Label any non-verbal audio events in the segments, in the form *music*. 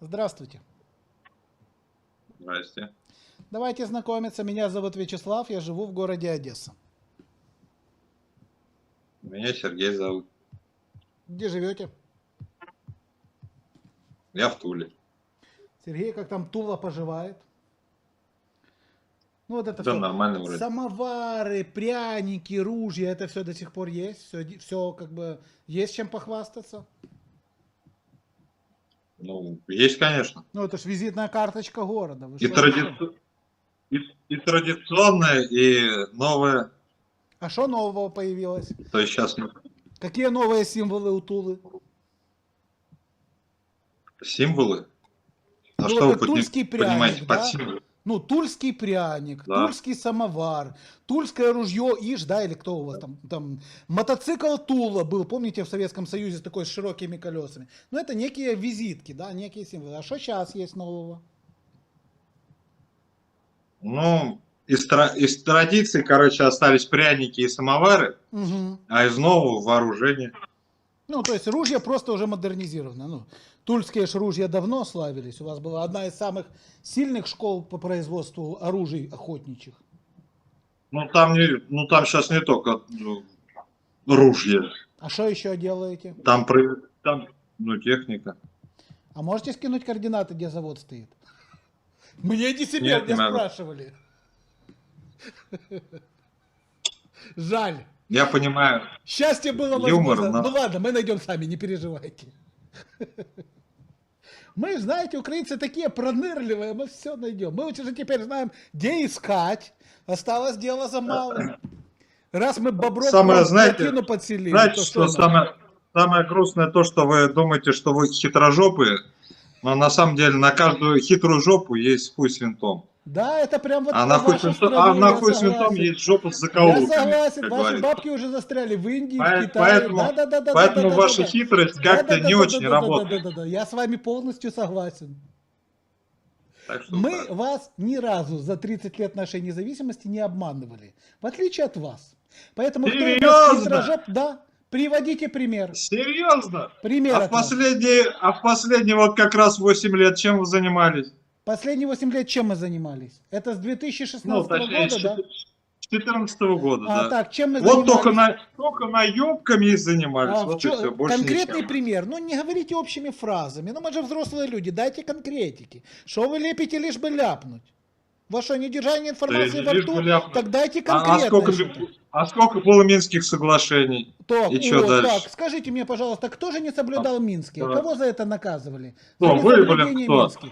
Здравствуйте. Здрасте. Давайте знакомиться. Меня зовут Вячеслав, я живу в городе Одесса. Меня Сергей зовут. Где живете? Я в Туле. Сергей, как там Тула поживает? Ну вот это Да, всё. нормально вроде. Самовары, пряники, ружья, это все до сих пор есть? Все, все как бы есть чем похвастаться? Ну, есть, конечно. Ну это ж визитная карточка города. Вы И, тради- и, и традиционное, и новое. А что нового появилось? То есть сейчас Какие новые символы у Тулы? символы. А Ну, что вы под- пряник, понимаете да? под символы? Ну, тульский пряник, Да. тульский самовар, тульское ружье Иж, да, или кто у вас там, там, мотоцикл Тула был, помните, в Советском Союзе такой с широкими колесами. Ну, это некие визитки, да, некие символы. А что сейчас есть нового? Ну, из, тра- из традиций, короче, остались пряники и самовары, Мгм. а из нового вооружения. Ну, то есть ружья просто уже модернизировано. Ну, тульские ж ружья давно славились. У вас была одна из самых сильных школ по производству оружий охотничьих. Ну, там, не, ну, там сейчас не только ну, ружья, А что еще делаете? там, там ну, техника. А можете скинуть координаты, где завод стоит? *laughs* Мне не себя не спрашивали. *laughs* Жаль. Я понимаю, Счастье было Юмор, возможно. но- Ну ладно, мы найдем сами, не переживайте. Мы, знаете, украинцы такие пронырливые, мы все найдем. Мы уже теперь знаем, где искать. Осталось дело за малым. Раз мы бобров Самое, знаете, подселили, Знаете, то что нам? самое, самое грустное, то, что вы думаете, что вы хитрожопые, но на самом деле на каждую хитрую жопу есть хуй с винтом. Да, это прям вот А по на хуй с вашу винтом, страну, а на я хуй с винтом согласен. есть жопа с Я закоулками. согласен, как ваши говорится. бабки уже застряли в Индии, По- в Китае. Поэтому, да, да, да, да, поэтому да, да, ваша да, да. хитрость Да, как-то да, не да, очень да, да, работает. Да, да, да, я с вами полностью согласен. Так что Мы так. вас ни разу за 30 лет нашей независимости не обманывали, в отличие от вас. Поэтому кто из нас Серьезно? хитрожоп, да, приводите пример. Серьезно? Пример А в последние, а в последние вот как раз 8 лет чем вы занимались? Последние 8 лет чем мы занимались? Это с 2016 Ну, точнее, года, с да? 2014 года, А, да. так, чем мы Вот занимались? только на, только наебками и занимались. А, вот и чё- все, больше конкретный ничем. пример. Ну, не говорите общими фразами. Ну, мы же взрослые люди, дайте конкретики. Что вы лепите, лишь бы ляпнуть? Ваше недержание информации во лишь рту, ляпнуть. так дайте А, а конкретно. сколько, а сколько было Минских соглашений? Так, И вот, дальше? так, скажите мне, пожалуйста, кто же не соблюдал Минские? да. Кого за это наказывали? Кто, За вы, несоблюдение кто? Минских.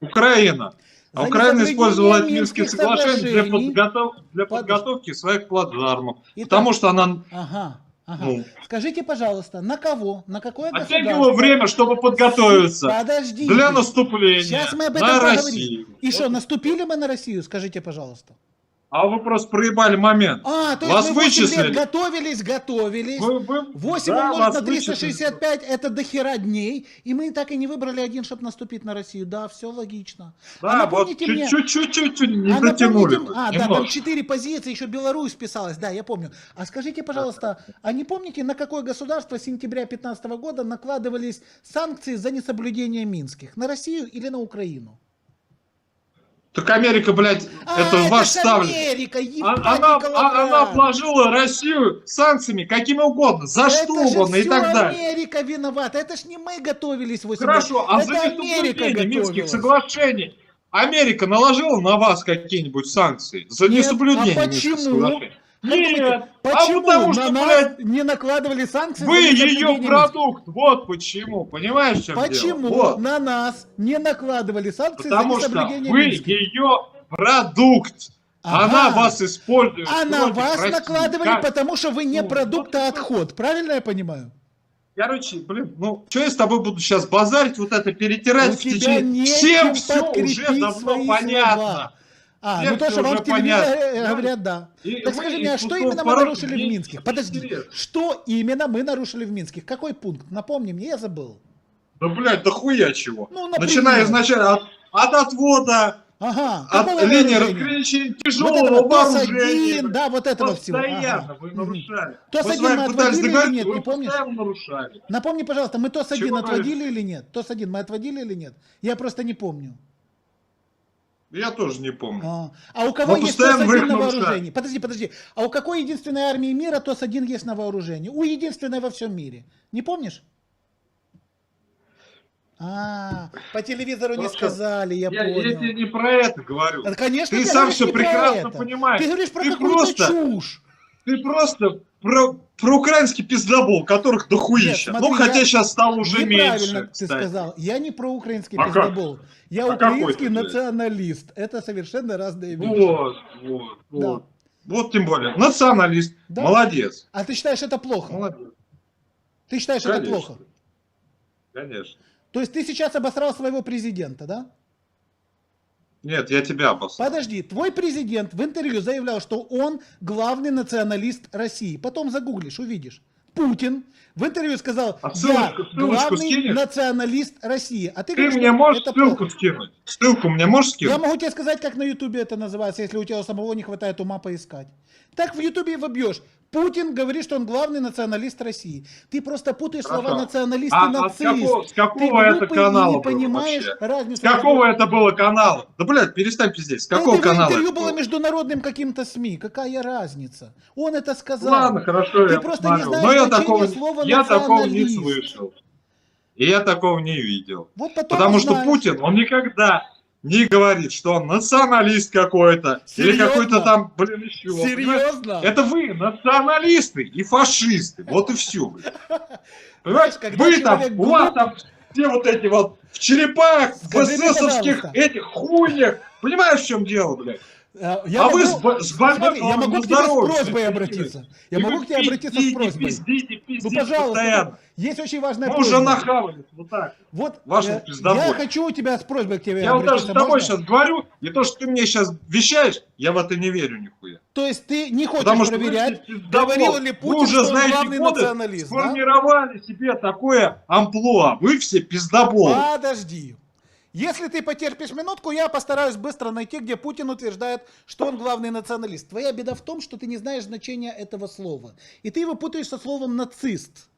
Украина. А За Украина использовала Минских Минские соглашения для, подготов- для подготовки своих плацдармов. Итак, Потому что она Ага, ага. ну, Скажите, пожалуйста, на кого, на какое оттягивала государство? время, чтобы подготовиться Подождите. для наступления Сейчас мы об этом на поговорим. Россию. И что, Вот. наступили мы на Россию? Скажите, пожалуйста. А вы просто проебали момент. А, то Вас есть мы 8 лет вычислили. готовились, готовились. Вы- вы- 8 да, умножить на вычислили. 365 это до хера дней. И мы так и не выбрали один, чтобы наступить на Россию. Да, все логично. Да, а вот напомните мне... чуть-чуть, не а дотянули. напомните- А, да, там немножко. 4 позиции, еще Беларусь вписалась, да, я помню. А скажите, пожалуйста, а не помните, на какое государство с сентября 2015 года накладывались санкции за несоблюдение Минских? На Россию или на Украину? Так Америка, блядь, А, это ваш ж ставлен. Америка, А- ебать, Она, Николай а- она обложила Россию санкциями какими угодно, за что Это же угодно и так далее. Америка виновата. Это ж не мы готовились 8 Хорошо, а за Это Америка Минских соглашений Америка наложила на вас какие-нибудь санкции за Нет, несоблюдение а Минских почему? соглашений? Нет, почему а потому на что, нас блядь, не накладывали санкции вы ее продукт, вот почему, понимаешь, чем Почему дело? Вот. на нас не накладывали санкции Потому за что несоблюдение вы Минских? ее продукт. Ага. Она вас использует. А на против вас России. накладывали, Как? потому что вы не Ну, продукт, вот а и отход. Правильно я понимаю? Короче, блин, ну, что я с тобой буду сейчас базарить, вот это перетирать У в течение... Всем все уже давно понятно. слова. А, Всем ну то, что вам в телевизоре понятно. говорят, да. И Так скажи мне, а что именно мы нарушили в мне Минских? Подожди, что именно мы нарушили в Минских? Какой пункт? Напомни мне, я забыл. Да, блядь, да хуя чего. Ну, например. Начиная изначально от, от отвода Ага. от линии разграничения Вот тяжелого этого вооружения. ТОС-1, да, вот этого всего. Постоянно, вот Ага. вы нарушали. То мы отводили или нет, не помнишь? нарушали. Напомни, пожалуйста, мы ТОС-1 Чего отводили или нет? ТОС-1 мы отводили или нет? Я просто не помню. Я тоже не помню. А, а у кого Но есть постоянно вы ТОС-1 их на вооружении? Подожди, подожди. А у какой единственной армии мира ТОС-1 есть на вооружении? У единственной во всем мире. Не помнишь? А, по телевизору не сказали, я, Я, я понял. тебе не про это говорю. Да, Конечно, Ты сам про прекрасно понимаешь. Ты говоришь про какую-то просто- чушь. Ты просто про, про украинский пиздобол, которых дохуища. Нет, ну, хотя я- сейчас стало уже меньше. ты кстати. сказал. Я не про украинский А как? пиздобол. Я А украинский ты, националист. Это совершенно разные вещи. Вот, вот, Да. вот. Вот тем более. Националист. Да. Молодец. А ты считаешь это плохо? Молодец. Ты считаешь это Конечно. плохо? Конечно. То есть ты сейчас обосрал своего президента, да? Нет, я тебя обоссал. Подожди, твой президент в интервью заявлял, что он главный националист России. Потом загуглишь, увидишь. Путин в интервью сказал, А я ссылочку- ссылочку главный скинешь? националист России. А ты, Ты говоришь, мне можешь это ссылку плохо. скинуть? Ссылку мне можешь скинуть? Я могу тебе сказать, как на Ютубе это называется, если у тебя у самого не хватает ума поискать. Так в Ютубе и вобьешь. Путин говорит, что он главный националист России. Ты просто путаешь слова Хорошо. националист А- и а с нацист. какого- с какого Ты это канала не было понимаешь вообще? разницу. С какого это было канала? Да, блядь, перестань пиздеть. С Да какого это канала? интервью это было было? международным каким-то СМИ. Какая разница? Он это сказал. Ладно, хорошо, Ты я просто не знаешь Но я такого, слова я такого не националист. слышал. И я такого не видел. Вот потом Потому что узнаешь. Путин, он никогда не говорит, что он националист какой-то. Или какой-то там, блин, еще. понимаешь? Серьезно? Это вы, националисты и фашисты. Вот и все. *laughs* Понимаете? когда Вы там, у вас там все вот эти вот в черепах, в Скажи мне, эсэсовских этих хуйнях. Понимаешь, в чем дело, блядь? А, я а вы могу- с, бо- с больной Смотри, я могу к тебе с здоровье просьбой всё обратиться. Я могу вы к тебе обратиться с просьбой. Пиздите, Ну, пиздите пожалуйста, постоянно. есть очень важная Мы уже просьба. нахавались. Вот так. Вот Вашим э, пиздоболом. я хочу у тебя с просьбой к тебе Я вот даже с тобой Можно? сейчас говорю, и то, что ты мне сейчас вещаешь, я в это не верю нихуя. То есть ты не хочешь Потому что проверять, вы, пиздобол, говорил ли вы Путин, уже что он знаете главный годы, националист, да? сформировали себе такое амплуа. Вы все пиздоболы. Подожди. Если ты потерпишь минутку, я постараюсь быстро найти, где Путин утверждает, что он главный националист. Твоя беда в том, что ты не знаешь значения этого слова. И ты его путаешь со словом нацист.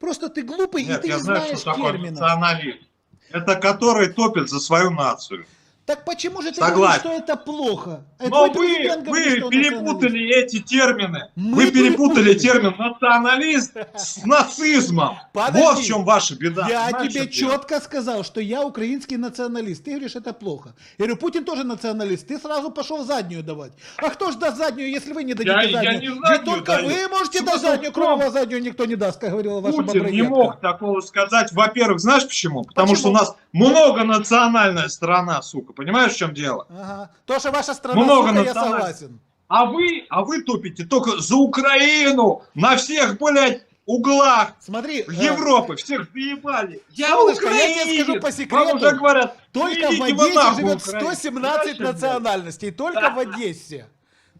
Просто ты глупый, Нет, и ты я не знаю, знаешь что терминов. националист. Это который топит за свою нацию. Так почему же ты Согласен. говоришь, что это плохо? А Но твой вы, говорит, вы перепутали эти термины. Мы вы перепутали перепутали. термин националист с *laughs* нацизмом. Подожди. Вот в чем ваша беда. Я Знаешь, тебе четко сказал, что я украинский националист. Ты говоришь, это плохо. Я говорю, Путин тоже националист. Ты сразу пошел заднюю давать. А кто ж даст заднюю, если вы не дадите Я- я заднюю? не Ведь заднюю только даю. вы можете дать заднюю, кроме вас заднюю никто не даст, как говорила ваша Путин не баброедка. мог такого сказать. Во-первых, знаешь почему? Потому Почему? что у нас многонациональная страна, сука. Понимаешь, в чем дело? Ага. То, что ваша страна, Много сука, я согласен. А вы, а вы тупите только за Украину на всех, блядь, углах Смотри, в э, Европы. Всех заебали. Я Солнышко, я тебе скажу по секрету, Вам уже говорят, только «Ну, в Одессе живет украинцы». 117 Знаешь, блядь? национальностей. Только в Одессе.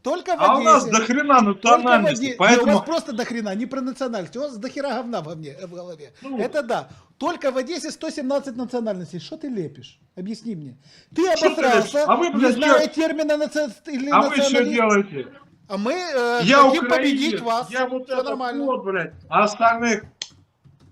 Только в А у нас Одессе. до хрена Только в национальностей. Оде- Не, у Поэтому вас просто до хрена, не про национальность, у вас до хера говна во мне, э, в голове. Ну. Это да. Только в Одессе 117 национальностей. Что ты лепишь? Объясни мне. Ты обосрался? А вы, не блядь, зная чё- термина наци... или а вы что националист. делаете? А мы э, Я хотим победить вас. я вот Всё это нормально. вот, блядь, а остальных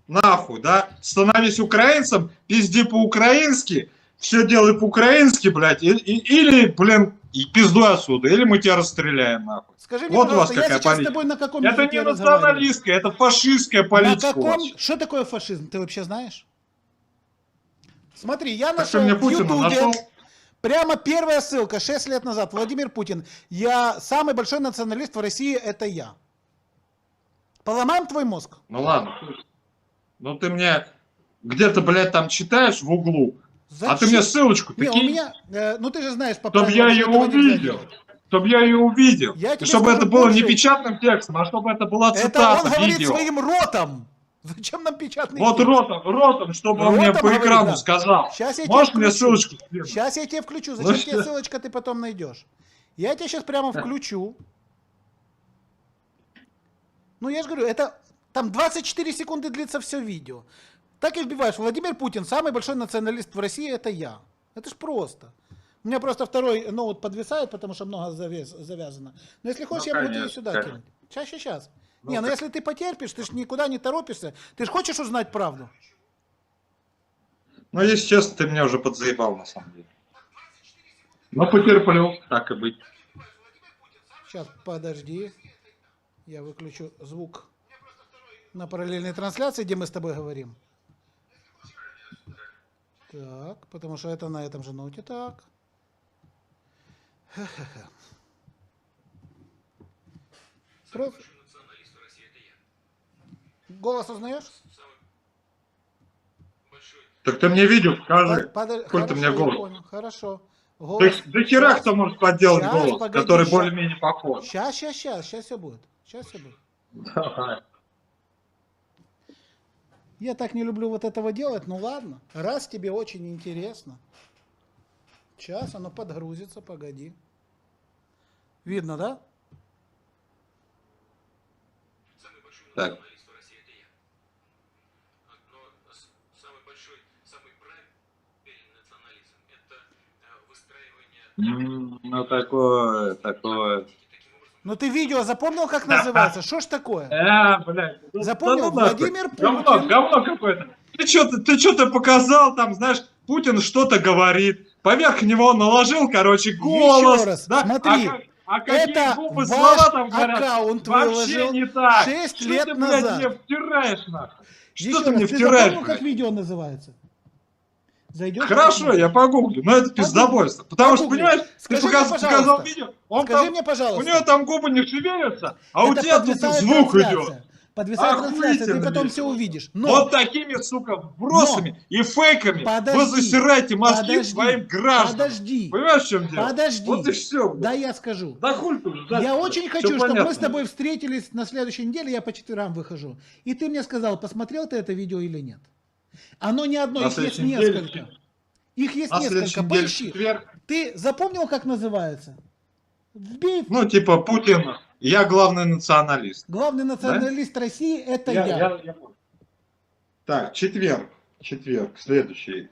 нахуй, да? Становись украинцем, пизди по-украински, все делай по-украински, блядь, и- и- или, блин, и пиздуй отсюда, или мы тебя расстреляем, нахуй. Скажи мне, Вот у вас пожалуйста, я какая сейчас с политика. тобой на каком Это не националистская, это фашистская На политика у каком... Что такое фашизм? Ты вообще знаешь? Смотри, я нашел мне в Ютубе, нашел? прямо первая ссылка, 6 лет назад, Владимир Путин. Я самый большой националист в России, это я. Поломаем твой мозг? Ну ладно, ну ты мне где-то, блядь, там читаешь в углу, а ты Зачем? мне ссылочку Не, у меня, э, ну ты же знаешь, по чтобы я ее увидел. Чтобы я ее увидел. Я тебе чтобы скажу это было не больше. печатным текстом, а чтобы это была Это цитата, он говорит видео. своим ротом. Зачем нам печатный Вот текст? ротом, ротом, чтобы он мне Ротом по говорит, экрану да. сказал. Сейчас я тебе Можешь мне включу. ссылочку скинуть? Сейчас я тебе включу. Ну Зачем что? тебе ссылочка, ты потом найдешь. Я тебе сейчас прямо включу. Ну, я же говорю, это там 24 секунды длится все видео. Так и вбиваешь. Владимир Путин, самый большой националист в России, это я. Это ж просто. У меня просто второй ноут подвисает, потому что много завес, завязано. Но если хочешь, я могу тебе конечно, сюда конечно. кинуть. Сейчас, сейчас. Ну, не, ну если ты потерпишь, ты ж никуда не торопишься. Ты же хочешь узнать правду? Ну, если честно, ты меня уже подзаебал, на самом деле. Ну, потерплю, так и быть. Сейчас, подожди. Я выключу звук на параллельной трансляции, где мы с тобой говорим. Так, потому что это на этом же ноуте. Так. Голос узнаешь? Так ты мне видео покажи. Под- Сколько у меня хорошо, я голос? понял, Хорошо. Голос. да хера кто может подделать Щас, голос, погоди, который более-менее похож. Сейчас, сейчас, сейчас, сейчас все будет. Сейчас все будет. Давай. Я так не люблю вот этого делать, ну ладно. Раз тебе очень интересно. Сейчас оно подгрузится, погоди. Видно, да? Так. Но с- самый большой, самый правильный национализм – это э, Ну, такое, такое. Образом. Ну ты видео запомнил, как называется? Что ж такое? А, блядь. ну, Запомнил? да ну нахуй. Владимир Путин. говно какое-то. Ты что-то, ты что-то показал, там, знаешь, Путин что-то говорит. Поверх него наложил, короче, голос. Еще раз, да? смотри. А, а какие Это глупые слова там говорят? аккаунт Вообще не так. шесть Что лет ты, блядь, назад. мне втираешь, нахуй? Что Еще ты раз, мне ты втираешь, запомнил, как видео называется? Зайдешь? Хорошо, я погуглю, но это пиздобольство. Потому что, Погугли. понимаешь, Скажи ты показ- показал видео, он Скажи там, мне, пожалуйста. у него там губы не шевелятся, а у это тебя тут звук трансляция. идет. Подвисает трансляция, ты потом все увидишь. Но Вот такими, сука, вбросами и фейками Подожди, вы засираете мозги подожди, своим гражданам. подожди, Понимаешь, в чем дело? подожди. Вот и все. да я скажу. Да хуй ты ждать. Я всё. очень хочу, чтобы мы с тобой встретились на следующей неделе, я по четверам выхожу. И ты мне сказал, посмотрел ты это видео или нет. Оно не одно, На их есть несколько. Их есть На несколько, поищи. четверг. Ты запомнил, как называется? Вбей. Ну, типа, Путин, я главный националист. Главный националист России это я. понял. Так, четверг. Четверг, следующий.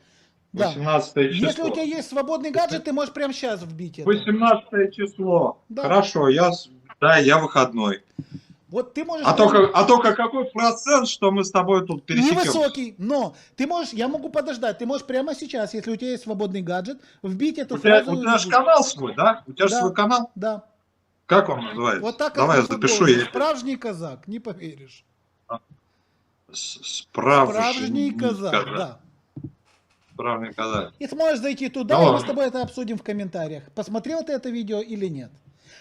Да. 18 число. Если у тебя есть свободный гаджет, ты можешь прямо сейчас вбить это. 18 число. Да. Хорошо, я, с- да, я выходной. Вот ты можешь... А только, а только какой процент, что мы с тобой тут пересекемся? Невысокий, но ты можешь, я могу подождать, ты можешь прямо сейчас, если у тебя есть свободный гаджет, вбить эту У тебя, фразу. у и тебя же канал свой, да? У тебя же Да. свой канал? Да. Как он называется? Вот так Давай я запишу. Я... Справжний казак, не поверишь. С- Справжний, Справжний казак, да. Справжний казак. И сможешь зайти туда, Да и мы с тобой это обсудим в комментариях. Посмотрел ты это видео или нет?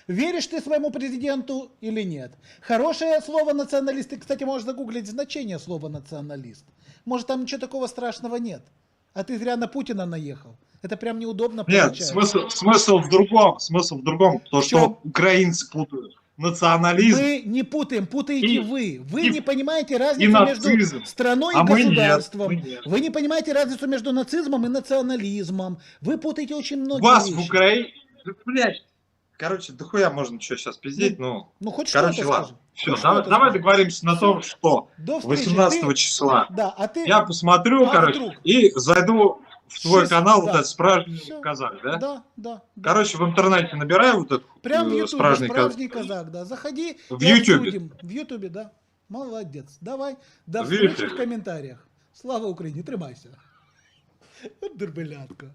Веришь ты своему президенту или нет? Хорошее слово националист. Ты, кстати, можешь загуглить значение слова националист. Может, там ничего такого страшного нет. А ты зря на Путина наехал. Это прям неудобно Нет, получается. смысл, смысл в другом. Смысл в другом. То, В что украинцы путают национализм. Мы не путаем, путаете И- вы. Вы и- не понимаете разницу нацизм. между страной А и нет, государством. мы нет. Вы не понимаете разницу между нацизмом и национализмом. Вы путаете очень многие Вас вещи. в Украине... Блядь. Короче, дохуя можно что сейчас пиздеть, ну... Ну хоть Короче, что-то ладно. Все, Хоть давай, давай договоримся на том, что До встречи. 18 Ты- числа Да, а ты... я посмотрю, А короче, вдруг? и зайду в твой Шесть- канал, да. вот этот справжний Всё. казак, да? Да, да. да. Короче, в интернете набираю вот этот Прям в э, Ютубе, справжний справжний, казак. казак, да. Заходи В Ютубе? В Ютубе, да. Молодец. Давай. До В встречи Ютубе. в комментариях. Слава Україні, тримайся. От дурбелятка.